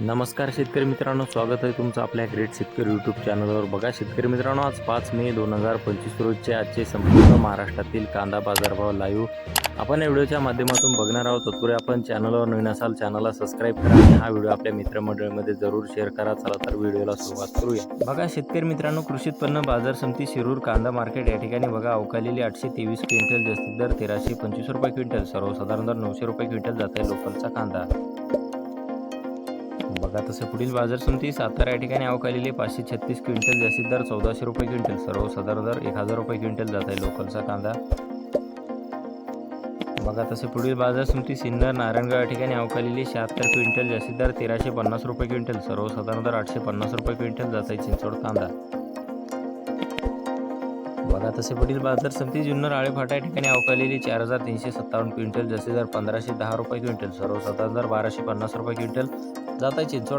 नमस्कार शेतकरी मित्रांनो स्वागत आहे तुमचं आपल्या ग्रेट शेतकरी यूट्यूब चॅनलवर बघा शेतकरी मित्रांनो आज पाच मे दोन हजार पंचवीस रोजचे आजचे संपूर्ण महाराष्ट्रातील कांदा बाजारभाव लाईव्ह आपण या व्हिडिओच्या माध्यमातून बघणार आहोत. तत्पूर्वी आपण चॅनलवर नवीन असाल चॅनलला सबस्क्राईब करा आणि हा व्हिडिओ आपल्या मित्रमंडळीमध्ये जरूर शेअर करा. चला तर व्हिडिओला सुरुवात करूया. बघा शेतकरी मित्रांनो कृषी उत्पन्न बाजार समिती शिरूर कांदा मार्केट या ठिकाणी बघा अवकालेली आठशे तेवीस क्विंटल जास्तीत दर तेराशे पंचवीस रुपये क्विंटल सर्वसाधारण दर नऊशे रुपये क्विंटल जात आहे लोकलचा कांदा. बघा तसे पुढील बाजार समिती सातारा या ठिकाणी अवकालेली पाचशे छत्तीस क्विंटल जास्तीत दर चौदाशे रुपये क्विंटल. सर्वसाधारण दर एक हजार रुपये क्विंटल जात आहे लोकलचा कांदा. बघा तसे पुढील बाजार समिती सिन्नर नारायणगाव या ठिकाणी अवकालेली शहात्तर क्विंटल जास्तीत दर तेराशे पन्नास रुपये क्विंटल. सर्वसाधारण दर आठशे पन्नास रुपये क्विंटल जात आहे चिंचवड कांदा. बघा तसे पुढील बाजार समिती जुन्नर आळेफाटा या ठिकाणी अवकालेली चार हजार तीनशे सत्तावन्न क्विंटल जास्तीत दर पंधराशे दहा रुपये क्विंटल. सर्वसाधारण दर बाराशे पन्नास रुपये क्विंटल. जात आहे चिंचवड